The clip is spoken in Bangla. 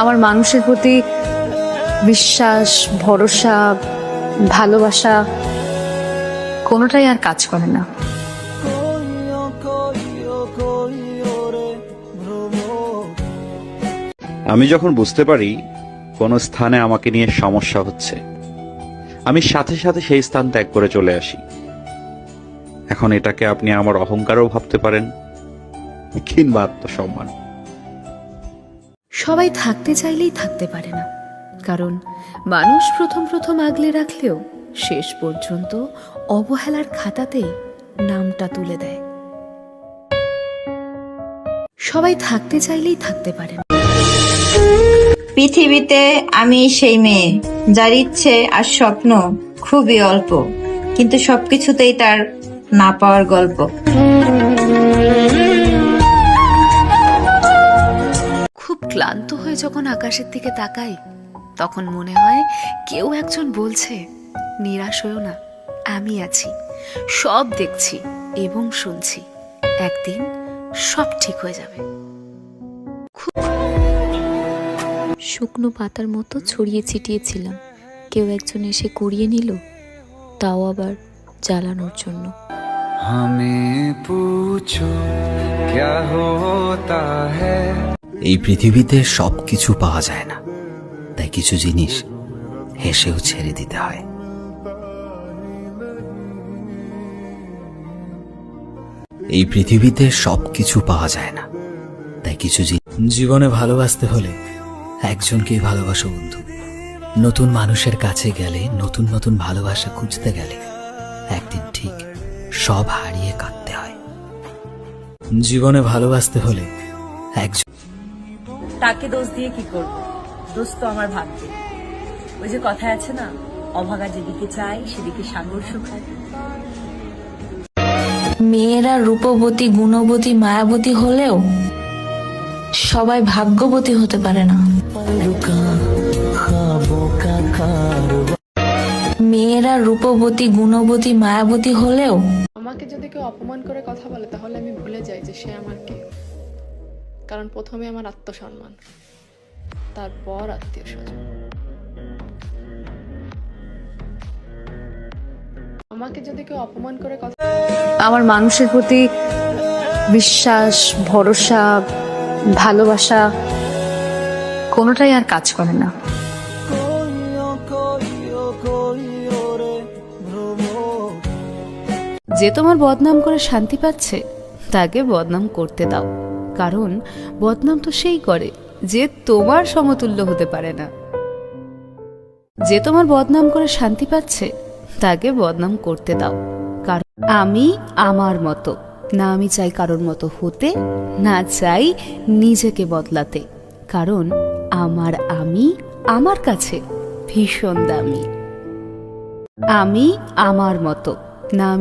আমার মানুষের প্রতি বিশ্বাস, ভরসা, ভালোবাসা কোনোটাই আর কাজ করে না। আমি যখন বুঝতে পারি কোনো স্থানে আমাকে নিয়ে সমস্যা হচ্ছে, আমি সাথে সাথে সেই স্থান ত্যাগ করে চলে আসি। এখন এটাকে আপনি আমার অহংকারও ভাবতে পারেন, কিংবা আত্মসম্মান। সবাই থাকতে চাইলেই থাকতে পারে না। কারণ মানুষ প্রথম প্রথম আগলে রাখলেও শেষ পর্যন্ত অবহেলার খাতাতেই নামটা তুলে দেয়। সবাই থাকতে চাইলেই থাকতে পারে না। পৃথিবীতে আমি সেই মেয়ে, যার ইচ্ছে আর স্বপ্ন খুবই অল্প, কিন্তু সবকিছুতেই তার না পাওয়ার গল্প। ক্লান্ত হয়ে যখন আকাশের দিকে তাকাই তখন মনে হয় কেউ একজন বলছে নিরাশ হয়েও না আমি আছি সব দেখছি এবং শুনছি একদিন সব ঠিক হয়ে যাবে শুকনো পাতার মতো ছড়িয়ে ছিটিয়েছিলাম কেউ একজন এসে কুড়িয়ে নিল তাও আবার জ্বালানোর জন্য हमें पूछो क्या होता है এই পৃথিবীতে সব কিছু পাওয়া যায় না। তাই কিছু জিনিস হেসেও ছেড়ে দিতে হয়। এই পৃথিবীতে সব কিছু পাওয়া যায় না। তাই কিছু জীবনে ভালোবাসতে হলে একজনকেই ভালোবাসো বন্ধু। নতুন মানুষের কাছে গেলে, নতুন নতুন ভালোবাসা খুঁজতে গেলে একদিন ঠিক সব হারিয়ে কাঁদতে হয়। জীবনে ভালোবাসতে হলে একজন তাকে দোষ দিয়ে কি করব? দোষ তো আমার ভাগ্যে। ওই যে কথায় আছে না অভাগা যেদিকে চায় সেদিকে সাগর শুকায় মেয়েরা রূপবতী গুণবতী মায়াবতী হলেও সবাই ভাগ্যবতী হতে পারে না। মেয়েরা রূপবতী গুণবতী মায়াবতী হলেও আমাকে যদি কেউ অপমান করে কথা বলে তাহলে আমি ভুলে যাই যে সে আমার কে। কারণ প্রথমে আমার আত্মসম্মান তারপর আত্মীয় স্বজন আমাকে যদি কেউ অপমান করে কথা আমার মানুষের প্রতি বিশ্বাস ভরসা ভালোবাসা কোনোটাই আর কাজ করে না। যে তোমার বদনাম করে শান্তি পাচ্ছে তাকে বদনাম করতে দাও। কারণ বদনাম তো সেই করে যে তোমার সমতুল্য হতে পারে না। যে তোমার বদনাম করে শান্তি পাচ্ছে, তাকে বদনাম করতে দাও। কারণ আমি আমার মতো, না আমি চাই কারোর মতো হতে, না চাই নিজেকে বদলাতে। কারণ আমার আমি আমার কাছে ভীষণ দামি। আমি আমার মতো, না আমি